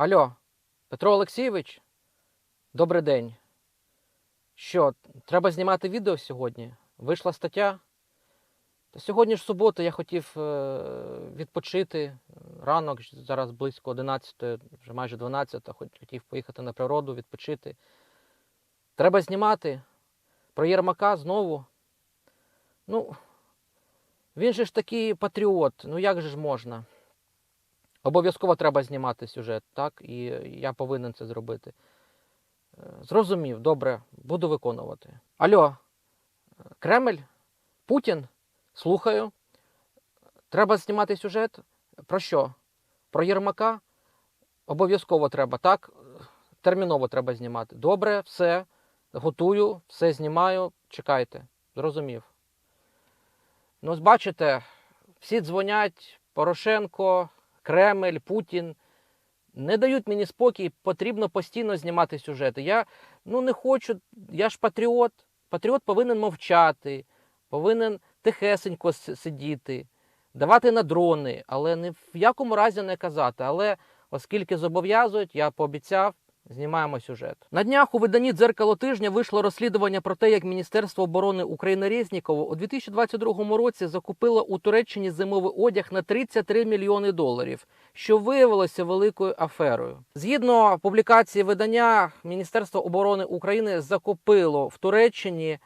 Алло, Петро Олексійович, добрий день. Що, треба знімати відео сьогодні? Вийшла стаття? Та сьогодні ж субота, я хотів е, відпочити. Ранок, зараз близько 11, вже майже 12, хоч хотів поїхати на природу, відпочити. Треба знімати про Єрмака знову. Ну, він же ж такий патріот, ну як же ж можна? Обов'язково треба знімати сюжет, так? І я повинен це зробити. Е, Зрозумів, добре, буду виконувати. Алло, е, Кремль? Путін? Слухаю. Треба знімати сюжет. Про що? Про Єрмака? Обов'язково треба, так? Терміново треба знімати. Добре, все. Готую, все знімаю. Чекайте. Зрозумів. Ну, бачите, всі дзвонять, Порошенко, Кремль, Путін. Не дають мені спокій, потрібно постійно знімати сюжети. Я ну, не хочу, я ж патріот. Патріот повинен мовчати, повинен тихесенько сидіти, давати на дрони, але ні в якому разі не казати. Але оскільки зобов'язують, я пообіцяв, знімаємо сюжет. На днях у виданні дзеркало тижня вийшло розслідування про те, як Міністерство оборони України Резнікова у 2022 році закупило у Туреччині зимовий одяг на 33 мільйони доларів, що виявилося великою аферою. Згідно публікації видання, Міністерство оборони України закупило в Туреччині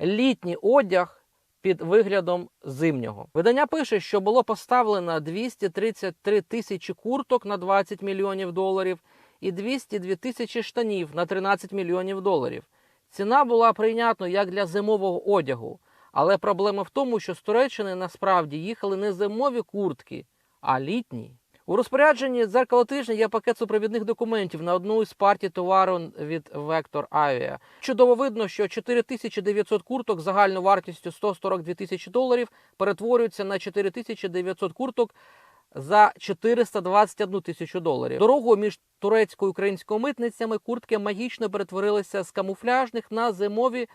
літній одяг під виглядом зимнього. Видання пише, що було поставлено 233 тисячі курток на 20 мільйонів доларів і 202 тисячі штанів на 13 мільйонів доларів. Ціна була прийнятною як для зимового одягу, але проблема в тому, що з Туреччини насправді їхали не зимові куртки, а літні. У розпорядженні дзеркало тижня є пакет супровідних документів на одну із партій товару від Vector Avia. Чудово видно, що 4900 курток загальною вартістю 142 тисячі доларів перетворюються на 4900 курток за 421 тисячу доларів. Дорогою між турецькою і українською митницями куртки магічно перетворилися з камуфляжних на зимові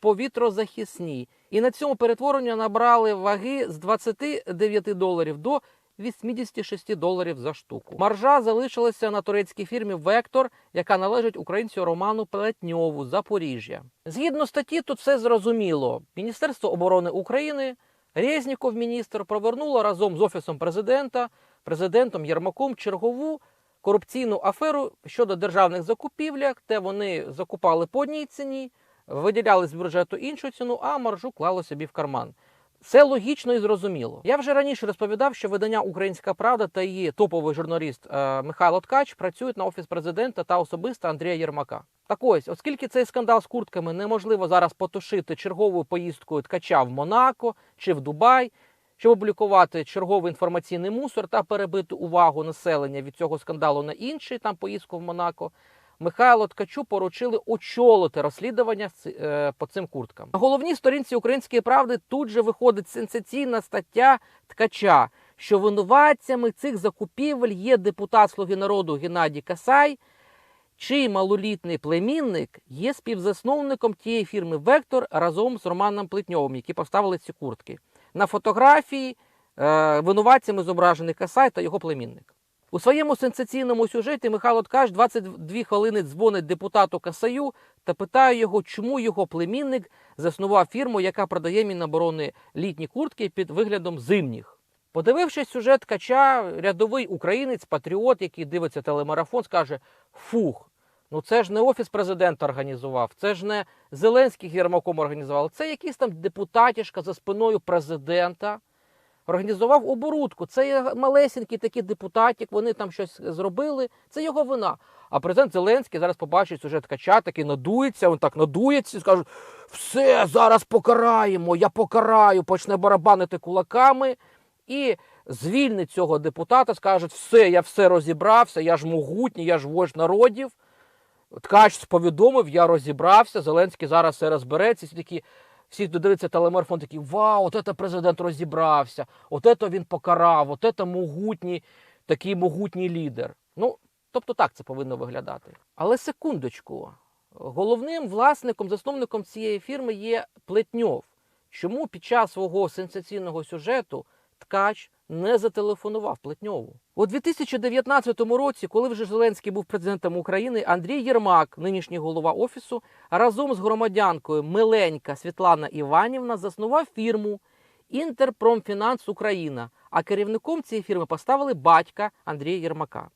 повітрозахисні. І на цьому перетворенню набрали ваги з 29 доларів до 86 доларів за штуку. Маржа залишилася на турецькій фірмі Вектор, яка належить українцю Роману Плетньову Запоріжжя. Згідно статті, тут все зрозуміло. Міністерство оборони України, Резніков міністр, провернуло разом з офісом президента, президентом Єрмаком чергову корупційну аферу щодо державних закупівлях, де вони закупали по одній ціні, виділяли з бюджету іншу ціну, а маржу клали собі в карман. Це логічно і зрозуміло. Я вже раніше розповідав, що видання Українська Правда та її топовий журналіст е, Михайло Ткач працюють на офіс президента та особисто Андрія Єрмака. Так ось, оскільки цей скандал з куртками неможливо зараз потушити черговою поїздкою ткача в Монако чи в Дубай, щоб опублікувати черговий інформаційний мусор та перебити увагу населення від цього скандалу на інший там поїздку в Монако. Михайло Ткачу поручили очолити розслідування е, по цим курткам. На головній сторінці Української правди тут же виходить сенсаційна стаття Ткача, що винуватцями цих закупівель є депутат Слуги народу Геннадій Касай, чий малолітний племінник є співзасновником тієї фірми Вектор разом з Романом Плетньовим, які поставили ці куртки. На фотографії е, винуватцями зображений Касай та його племінник. У своєму сенсаційному сюжеті Михайло Ткач 22 хвилини дзвонить депутату Касаю та питає його, чому його племінник заснував фірму, яка продає Міноборони літні куртки під виглядом зимніх. Подивившись сюжет Ткача, рядовий українець, патріот, який дивиться телемарафон, скаже: Фух, ну це ж не офіс президента організував, це ж не Зеленський з Єрмаком організував, це якийсь там депутатішка за спиною президента організував оборудку. Це малесенький такий депутатик, вони там щось зробили. Це його вина. А президент Зеленський зараз побачить сюжет ткача, такий надується, він так надується і скаже: все, зараз покараємо, я покараю, почне барабанити кулаками і звільнить цього депутата, скаже, все, я все розібрався, я ж могутній, я ж вождь народів. Ткач повідомив, я розібрався. Зеленський зараз все розбереться. Всі такі, всі, хто дивиться телемарафон, такі, вау, от це президент розібрався, от це він покарав, от це могутній, такий могутній лідер. Ну, тобто так це повинно виглядати. Але секундочку, головним власником, засновником цієї фірми є Плетньов. Чому під час свого сенсаційного сюжету ткач не зателефонував Плетньову. У 2019 році, коли вже Зеленський був президентом України, Андрій Єрмак, нинішній голова офісу, разом з громадянкою Миленька Світлана Іванівна заснував фірму Інтерпромфінанс Україна. А керівником цієї фірми поставили батька Андрія Єрмака.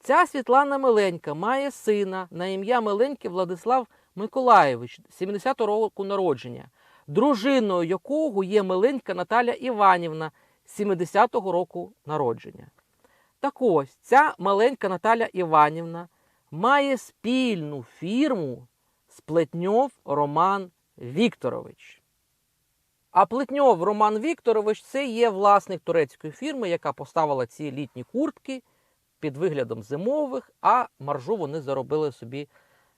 Ця Світлана Миленька має сина на ім'я Миленьки Владислав Миколаєвич, 70-го року народження, дружиною якого є Миленька Наталя Іванівна, 70-го року народження. Так ось ця маленька Наталя Іванівна має спільну фірму з Плетньов Роман Вікторович. А Плетньов Роман Вікторович це є власник турецької фірми, яка поставила ці літні куртки під виглядом зимових, а маржу вони заробили собі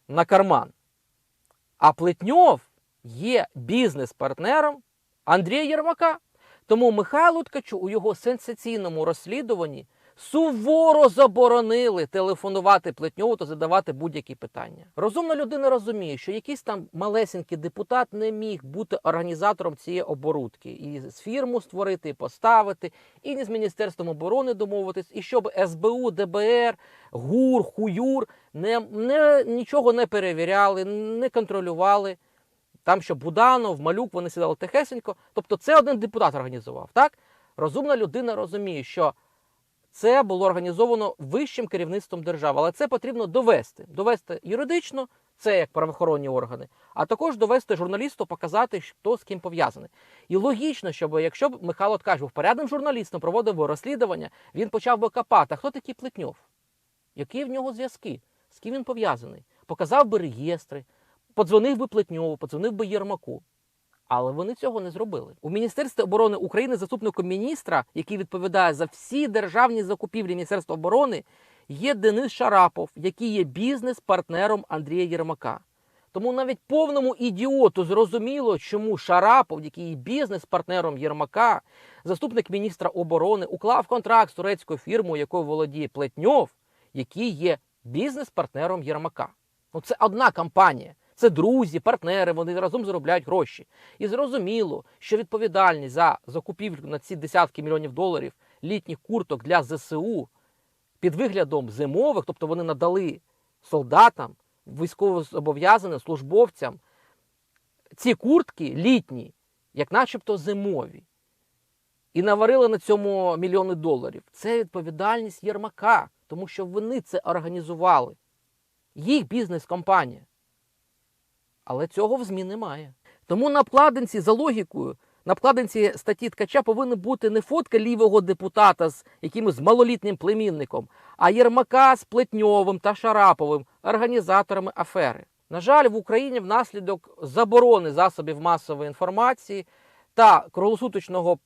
на карман. А Плетньов є бізнес-партнером Андрія Єрмака. Тому Михайлу Ткачу у його сенсаційному розслідуванні суворо заборонили телефонувати Плетньову та задавати будь-які питання. Розумна людина розуміє, що якийсь там малесенький депутат не міг бути організатором цієї оборудки і фірму створити, і поставити, і не з міністерством оборони домовитись, і щоб СБУ, ДБР, ГУР, ХУЮР не, не, нічого не перевіряли, не контролювали. Там, що Буданов, Малюк, вони сідали тихесенько. Тобто це один депутат організував. Так? Розумна людина розуміє, що це було організовано вищим керівництвом держави, але це потрібно довести. Довести юридично, це як правоохоронні органи, а також довести журналісту, показати, хто з ким пов'язаний. І логічно, щоб якщо б Михайло Ткач був порядним журналістом, проводив би розслідування, він почав би копати. Хто такий Плетньов? Які в нього зв'язки? З ким він пов'язаний? Показав би реєстри, подзвонив би Плетньову, подзвонив би Єрмаку. Але вони цього не зробили. У Міністерстві оборони України заступником міністра, який відповідає за всі державні закупівлі Міністерства оборони, є Денис Шарапов, який є бізнес-партнером Андрія Єрмака. Тому навіть повному ідіоту зрозуміло, чому Шарапов, який є бізнес-партнером Єрмака, заступник міністра оборони, уклав контракт з турецькою фірмою, якою володіє Плетньов, який є бізнес-партнером Єрмака. Ну це одна компанія. Це друзі, партнери, вони разом заробляють гроші. І зрозуміло, що відповідальність за закупівлю на ці десятки мільйонів доларів літніх курток для ЗСУ під виглядом зимових, тобто вони надали солдатам, військовозобов'язаним, службовцям ці куртки літні, як начебто зимові. І наварили на цьому мільйони доларів. Це відповідальність Єрмака, тому що вони це організували. Їх бізнес-компанія. Але цього в ЗМІ немає. Тому на обкладинці за логікою, на обкладинці статті Ткача повинна бути не фотка лівого депутата з якимось малолітнім племінником, а Єрмака з Плетньовим та Шараповим, організаторами афери. На жаль, в Україні внаслідок заборони засобів масової інформації та круглосуточного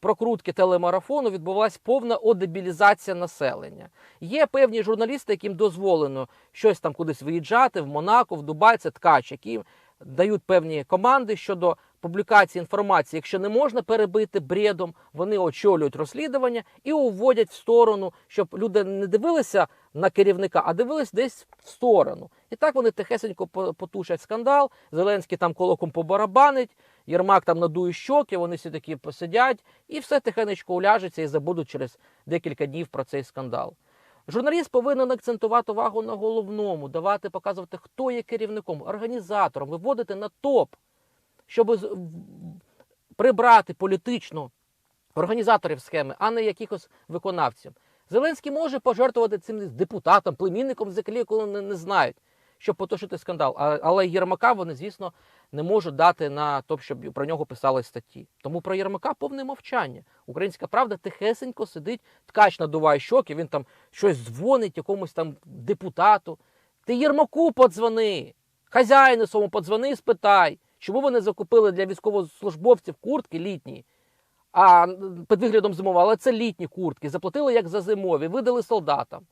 прокрутки телемарафону відбулася повна одебілізація населення. Є певні журналісти, яким дозволено щось там кудись виїжджати в Монако, в Дубай, це ткач, які дають певні команди щодо публікації інформації. Якщо не можна перебити бредом, вони очолюють розслідування і уводять в сторону, щоб люди не дивилися на керівника, а дивились десь в сторону. І так вони тихесенько потушать скандал. Зеленський там колоком побарабанить, Єрмак там надує щоки, вони всі такі посидять, і все тихенечко уляжеться і забудуть через декілька днів про цей скандал. Журналіст повинен акцентувати увагу на головному, давати показувати, хто є керівником, організатором, виводити на топ, щоб прибрати політично організаторів схеми, а не якихось виконавців. Зеленський може пожертвувати цим депутатом, племінником, з якого не, не знають, щоб потушити скандал. Але Єрмака вони, звісно, не можуть дати на топ, щоб про нього писали статті. Тому про Єрмака повне мовчання. Українська правда тихесенько сидить, ткач надуває щоки, він там щось дзвонить якомусь там депутату. Ти Єрмаку подзвони, хазяїну своєму подзвони, спитай, чому вони закупили для військовослужбовців куртки літні, а під виглядом зимового, але це літні куртки. Заплатили як за зимові, видали солдатам.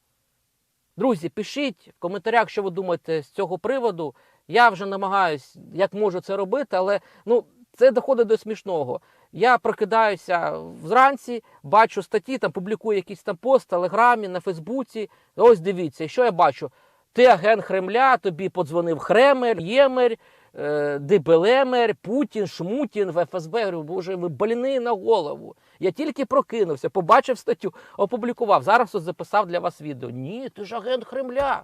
Друзі, пишіть в коментарях, що ви думаєте з цього приводу. Я вже намагаюсь, як можу це робити, але ну, це доходить до смішного. Я прокидаюся вранці, бачу статті, там публікую якийсь там пост в Телеграмі, на Фейсбуці. Ось дивіться, що я бачу? Ти агент Кремля, тобі подзвонив Хремер, Ємер, е, Дебелемер, Путін, Шмутін в ФСБ. Я говорю, боже, ви больні на голову. Я тільки прокинувся, побачив статтю, опублікував. Зараз ось записав для вас відео. Ні, ти ж агент Кремля.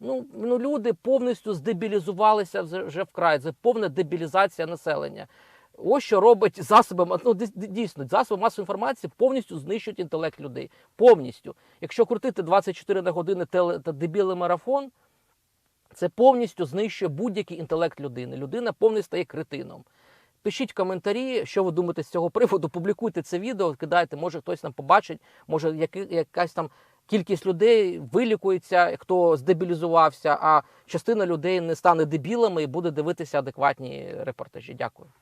Ну, ну люди повністю здебілізувалися вже вкрай. Це повна дебілізація населення. Ось що робить засоби, ну дійсно, засоби масової інформації повністю знищують інтелект людей. Повністю. Якщо крутити 24 на години теле та дебілий марафон, це повністю знищує будь-який інтелект людини. Людина повністю стає кретином. Пишіть коментарі, що ви думаєте з цього приводу. Публікуйте це відео, кидайте, може хтось нам побачить, може якась там кількість людей вилікується, хто здебілізувався, а частина людей не стане дебілами і буде дивитися адекватні репортажі. Дякую.